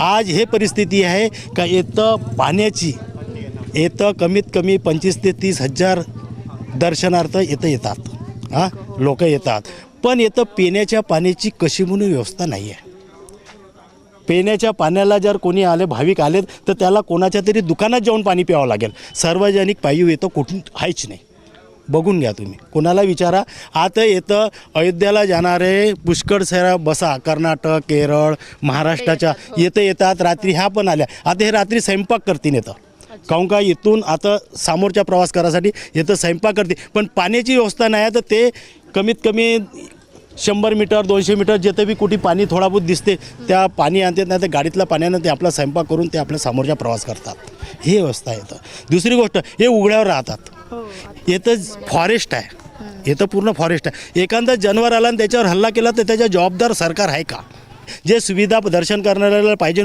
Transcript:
आज हे परिस्थिती आहे का इथं पाण्याची इथं कमीत कमी पंचवीस ते तीस हजार दर्शनार्थ इथं येतात. हां लोक येतात. पण इथं पिण्याच्या पाण्याची कशी म्हणून व्यवस्था नाही आहे पिण्याच्या पाण्याला जर कोणी आले भाविक आलेत तर त्याला कोणाच्या तरी दुकानात जाऊन पाणी प्यावं लागेल. सार्वजनिक पायू येतं कुठून आहेच नाही. बघून घ्या तुम्ही. कोणाला विचारा आता येतं अयोध्येला जाणारे पुष्कळ साऱ्या बसा कर्नाटक केरळ महाराष्ट्राच्या येतं येतात रात्री ह्या पण आल्या. आता हे रात्री स्वयंपाक करतील येतं. काहून का इथून आता समोरच्या प्रवास करायसाठी येतं स्वयंपाक करते पण पाण्याची व्यवस्था नाही आहे तर ते कमीत कमी शंभर मीटर दोनशे मीटर जिथे बी कुठे पाणी थोडा बहुत दिसते त्या पाणी आणतात नाही तर गाडीतल्या पाण्यानं ते आपला स्वयंपाक करून ते आपल्या समोरच्या प्रवास करतात. ही व्यवस्था येतं दुसरी गोष्ट हे उघड्यावर राहतात. येतं फॉरेस्ट आहे. येतं पूर्ण फॉरेस्ट आहे. एखादा जनावर आला आणि त्याच्यावर हल्ला केला तर त्याच्या जबाबदार सरकार आहे का? जे सुविधा दर्शन करणाऱ्याला पाहिजे